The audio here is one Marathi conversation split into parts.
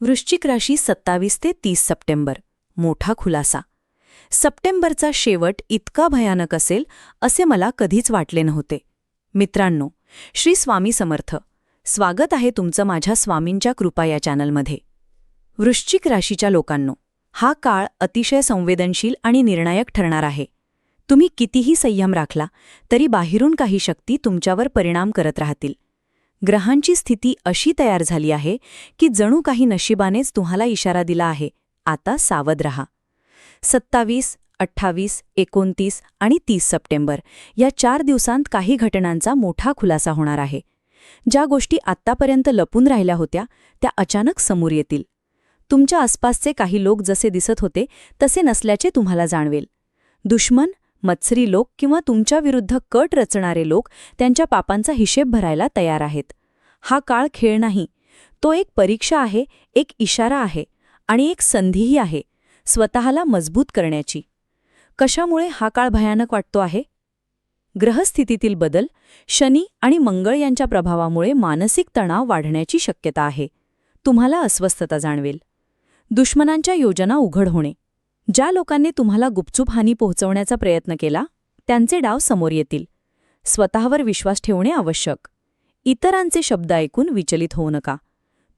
वृश्चिक राशी सत्तावीस ते तीस सप्टेंबर. मोठा खुलासा. सप्टेंबरचा शेवट इतका भयानक असेल असे मला कधीच वाटले नव्हते. मित्रांनो श्री स्वामी समर्थ. स्वागत आहे तुमचं माझ्या स्वामींच्या कृपा या चॅनलमध्ये. वृश्चिक राशीच्या लोकांनो हा काळ अतिशय संवेदनशील आणि निर्णायक ठरणार आहे. तुम्ही कितीही संयम राखला तरी बाहेरून काही शक्ती तुमच्यावर परिणाम करत राहतील. ग्रहांची स्थिती अशी तयार झाली आहे की जणू काही नशिबानेच तुम्हाला इशारा दिला आहे. आता सावध रहा. सत्तावीस अठ्ठावीस एकोणतीस आणि तीस सप्टेंबर या चार दिवसांत काही घटनांचा मोठा खुलासा होणार आहे. ज्या गोष्टी आत्तापर्यंत लपून राहिल्या होत्या त्या अचानक समोर येतील. तुमच्या आसपासचे काही लोक जसे दिसत होते तसे नसल्याचे तुम्हाला जाणवेल. दुश्मन मत्सरी लोक किंवा तुमच्याविरुद्ध कट रचणारे लोक त्यांच्या पापांचा हिशेब भरायला तयार आहेत. हा काळ खेळ नाही. तो एक परीक्षा आहे एक इशारा आहे आणि एक संधीही आहे स्वतःला मजबूत करण्याची. कशामुळे हा काळ भयानक वाटतो आहे? ग्रहस्थितीतील बदल शनी आणि मंगळ यांच्या प्रभावामुळे मानसिक तणाव वाढण्याची शक्यता आहे. तुम्हाला अस्वस्थता जाणवेल. दुश्मनांच्या योजना उघड होणे. ज्या लोकांनी तुम्हाला गुपचूप हानी पोहोचवण्याचा प्रयत्न केला त्यांचे डाव समोर येतील. स्वतःवर विश्वास ठेवणे आवश्यक. इतरांचे शब्द ऐकून विचलित होऊ नका.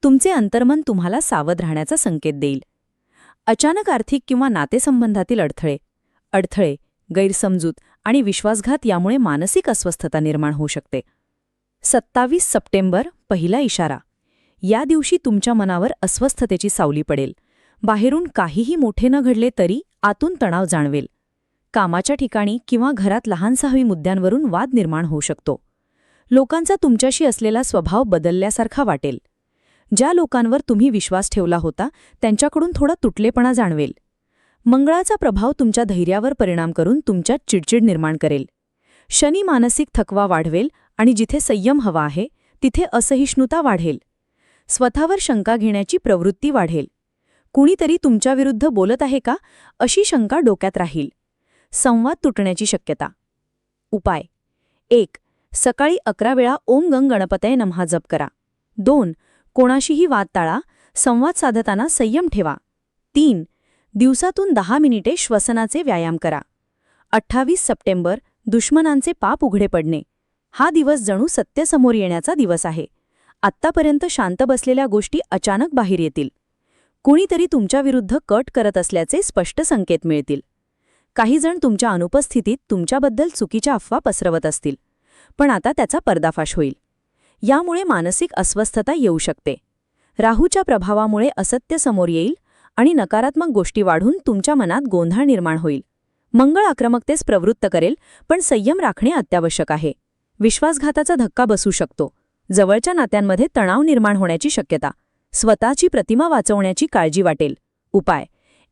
तुमचे अंतर्मन तुम्हाला सावध राहण्याचा संकेत देईल. अचानक आर्थिक किंवा नातेसंबंधातील अडथळे अडथळे गैरसमजूत आणि विश्वासघात यामुळे मानसिक अस्वस्थता निर्माण होऊ शकते. सत्तावीस सप्टेंबर पहिला इशारा. या दिवशी तुमच्या मनावर अस्वस्थतेची सावली पडेल. बाहेरून काहीही मोठे न घडले तरी आतून तणाव जाणवेल. कामाच्या ठिकाणी किंवा घरात लहानसहावी मुद्द्यांवरून वाद निर्माण होऊ शकतो. लोकांचा तुमच्याशी असलेला स्वभाव बदलल्यासारखा वाटेल. ज्या लोकांवर तुम्ही विश्वास ठेवला होता त्यांच्याकडून थोडा तुटलेपणा जाणवेल. मंगळाचा प्रभाव तुमच्या धैर्यावर परिणाम करून तुमच्यात चिडचिड निर्माण करेल. शनी मानसिक थकवा वाढवेल आणि जिथे संयम हवा आहे तिथे असहिष्णुता वाढेल. स्वतःवर शंका घेण्याची प्रवृत्ती वाढेल. कुणीतरी तुमच्याविरुद्ध बोलत आहे का? अशी शंका डोक्यात राहील. संवाद तुटण्याची शक्यता. उपाय. एक सकाळी अकरा वेळा ओम गंग गणपतय नमहा जप करा. दोन कोणाशीही वाद टाळा. संवाद साधताना संयम ठेवा. तीन दिवसातून दहा मिनिटे श्वसनाचे व्यायाम करा. अठ्ठावीस सप्टेंबर दुश्मनांचे पाप उघडे पडणे. हा दिवस जणू सत्यसमोर येण्याचा दिवस आहे. आत्तापर्यंत शांत बसलेल्या गोष्टी अचानक बाहेर येतील. कुणीतरी तुमच्याविरुद्ध कट करत असल्याचे स्पष्ट संकेत मिळतील. काही जण तुमच्या अनुपस्थितीत तुमच्याबद्दल चुकीच्या अफवा पसरवत असतील पण आता त्याचा पर्दाफाश होईल. यामुळे मानसिक अस्वस्थता येऊ शकते. राहूच्या प्रभावामुळे असत्य समोर येईल आणि नकारात्मक गोष्टी वाढून तुमच्या मनात गोंधळ निर्माण होईल. मंगळ आक्रमकतेस प्रवृत्त करेल पण संयम राखणे अत्यावश्यक आहे. विश्वासघाताचा धक्का बसू शकतो. जवळच्या नात्यांमध्ये तणाव निर्माण होण्याची शक्यता. स्वतःची प्रतिमा वाचवण्याची काळजी वाटेल. उपाय.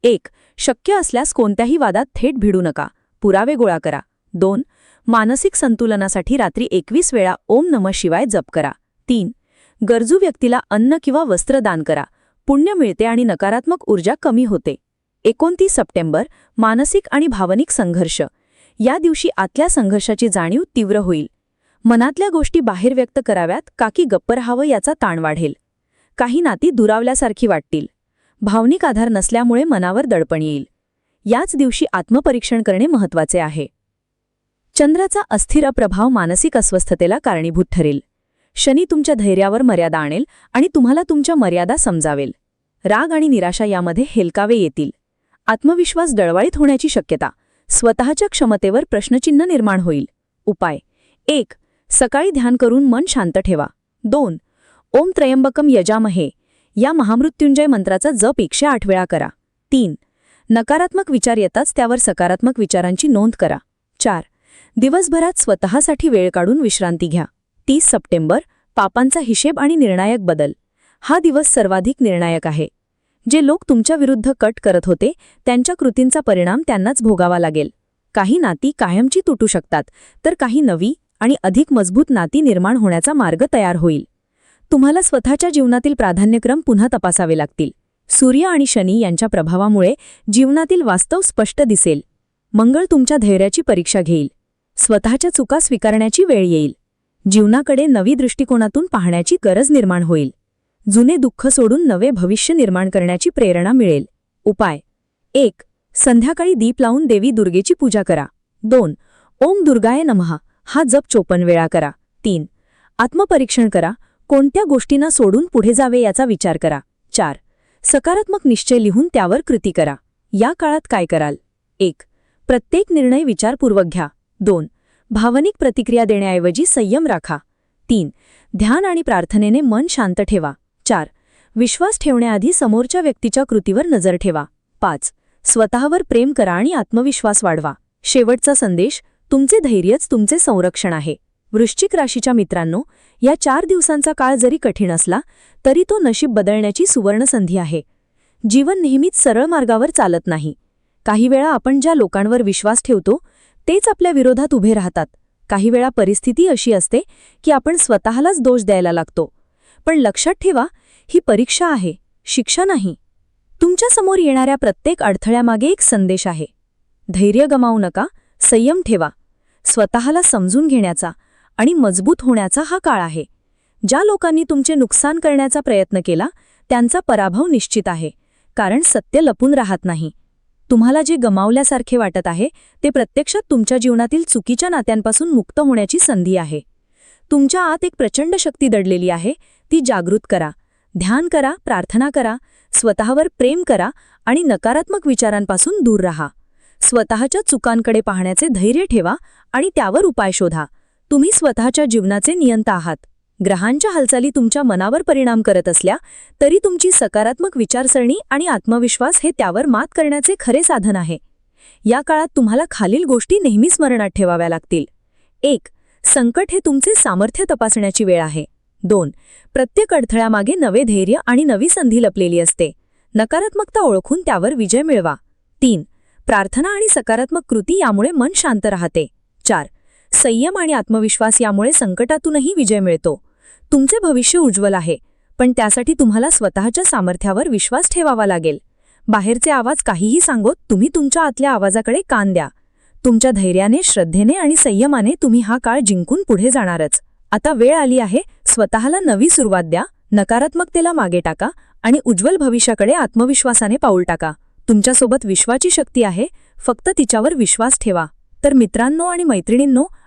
एक शक्य असल्यास कोणत्याही वादात थेट भिडू नका. पुरावे गोळा करा. दोन मानसिक संतुलनासाठी रात्री एकवीस वेळा ओम नम शिवाय जप करा. तीन गरजू व्यक्तीला अन्न किंवा वस्त्र दान करा. पुण्य मिळते आणि नकारात्मक ऊर्जा कमी होते. एकोणतीस सप्टेंबर मानसिक आणि भावनिक संघर्ष. या दिवशी आतल्या संघर्षाची जाणीव तीव्र होईल. मनातल्या गोष्टी बाहेर व्यक्त कराव्यात का की गप्प राहावं याचा ताण वाढेल. काही नाती दुरावल्यासारखी वाटतील. भावनिक आधार नसल्यामुळे मनावर दडपण येईल. याच दिवशी आत्मपरीक्षण करणे महत्त्वाचे आहे. चंद्राचा अस्थिर प्रभाव मानसिक अस्वस्थतेला कारणीभूत ठरेल. शनी तुमच्या धैर्यावर मर्यादा आणेल आणि तुम्हाला तुमच्या मर्यादा समजावेल. राग आणि निराशा यामध्ये हेलकावे येतील. आत्मविश्वास डळवाळीत होण्याची शक्यता. स्वतःच्या क्षमतेवर प्रश्नचिन्ह निर्माण होईल. उपाय. एक. सकाळी ध्यान करून मन शांत ठेवा. दोन. ओम त्रयंबकम यजामहे. या महामृत्युंजय मंत्राचा जप एकशे आठ वेळा करा. तीन नकारात्मक विचार येताच त्यावर सकारात्मक विचारांची नोंद करा. चार दिवसभरात स्वतःसाठी वेळ काढून विश्रांती घ्या. तीस सप्टेंबर पापांचा हिशेब आणि निर्णायक बदल. हा दिवस सर्वाधिक निर्णायक आहे. जे लोक तुमच्या विरुद्ध कट करत होते त्यांच्या कृतींचा परिणाम त्यांनाच भोगावा लागेल. काही नाती कायमची तुटू शकतात तर काही नवी आणि अधिक मजबूत नाती निर्माण होण्याचा मार्ग तयार होईल. तुम्हाला स्वतःच्या जीवनातील प्राधान्यक्रम पुन्हा तपासावे लागतील. सूर्य आणि शनी यांच्या प्रभावामुळे जीवनातील वास्तव स्पष्ट दिसेल. मंगळ तुमच्या धैर्याची परीक्षा घेईल. स्वतःच्या चुका स्वीकारण्याची वेळ येईल. जीवनाकडे नवी दृष्टिकोनातून पाहण्याची गरज निर्माण होईल. जुने दुःख सोडून नवे भविष्य निर्माण करण्याची प्रेरणा मिळेल. उपाय. एक संध्याकाळी दीप लावून देवी दुर्गेची पूजा करा. दोन ओम दुर्गाय नमहा हा जप चोपन वेळा करा. तीन आत्मपरीक्षण करा. कोणत्या गोष्टींना सोडून पुढे जावे याचा विचार करा. चार. सकारात्मक निश्चय लिहून त्यावर कृती करा. या काळात काय कराल? एक. प्रत्येक निर्णय विचारपूर्वक घ्या. दोन. भावनिक प्रतिक्रिया देण्याऐवजी संयम राखा. तीन. ध्यान आणि प्रार्थनेने मन शांत ठेवा. चार. विश्वास ठेवण्याआधी समोरच्या व्यक्तीच्या कृतीवर नजर ठेवा. पाच. स्वतःवर प्रेम करा आणि आत्मविश्वास वाढवा. शेवटचा संदेश तुमचे धैर्यच तुमचे संरक्षण आहे. वृश्चिक राशीच्या मित्रांनो या चार दिवसांचा काळ जरी कठीण असला तरी तो नशीब बदलण्याची सुवर्णसंधी आहे. जीवन नेहमीच सरळ मार्गावर चालत नाही. काही वेळा आपण ज्या लोकांवर विश्वास ठेवतो तेच आपल्या विरोधात उभे राहतात. काही वेळा परिस्थिती अशी असते की आपण स्वतःलाच दोष द्यायला लागतो. पण लक्षात ठेवा ही परीक्षा आहे शिक्षा नाही. तुमच्यासमोर येणाऱ्या प्रत्येक अडथळ्यामागे एक संदेश आहे. धैर्य गमावू नका संयम ठेवा. स्वतःला समजून घेण्याचा आणि मजबूत होण्याचा हा काळ आहे. ज्या लोकांनी तुमचे नुकसान करण्याचा प्रयत्न केला त्यांचा पराभव निश्चित आहे. कारण सत्य लपून राहत नाही. तुम्हाला जे गमावल्यासारखे वाटत आहे ते प्रत्यक्षात तुमच्या जीवनातील चुकीच्या नात्यांपासून मुक्त होण्याची संधी आहे. तुमच्या आत एक प्रचंड शक्ती दडलेली आहे ती जागृत करा ध्यान करा प्रार्थना करा स्वतःवर प्रेम करा आणि नकारात्मक विचारांपासून दूर राहा. स्वतःच्या चुकांकडे पाहण्याचे धैर्य ठेवा आणि त्यावर उपाय शोधा. तुम्ही स्वतःच्या जीवनाचे नियंता आहात. ग्रहांच्या हालचाली तुमच्या मनावर परिणाम करत असल्या तरी तुमची सकारात्मक विचारसरणी आणि आत्मविश्वास हे त्यावर मात करण्याचे खरे साधन आहे. या काळात तुम्हाला खालील गोष्टी नेहमी स्मरणात ठेवाव्या लागतील. एक संकट हे तुमचे सामर्थ्य तपासण्याची वेळ आहे. दोन प्रत्येक अडथळ्यामागे नवे धैर्य आणि नवी संधी लपलेली असते. नकारात्मकता ओळखून त्यावर विजय मिळवा. तीन प्रार्थना आणि सकारात्मक कृती यामुळे मन शांत राहते. चार संयम आणि आत्मविश्वास यामुळे संकटातूनही विजय मिळतो. तुमचे भविष्य उज्ज्वल आहे पण त्यासाठी तुम्हाला स्वतःच्या सामर्थ्यावर विश्वास ठेवावा लागेल. बाहेरचे आवाज काहीही सांगोत तुम्ही तुमच्या आतल्या आवाजाकडे कान द्या. तुमच्या धैर्याने श्रद्धेने आणि संयमाने तुम्ही हा काळ जिंकून पुढे जाणारच. आता वेळ आली आहे स्वतःला नवी सुरुवात द्या नकारात्मकतेला मागे टाका आणि उज्ज्वल भविष्याकडे आत्मविश्वासाने पाऊल टाका. तुमच्यासोबत विश्वाची शक्ती आहे फक्त तिच्यावर विश्वास ठेवा. तर मित्रांनो आणि मैत्रिणींनो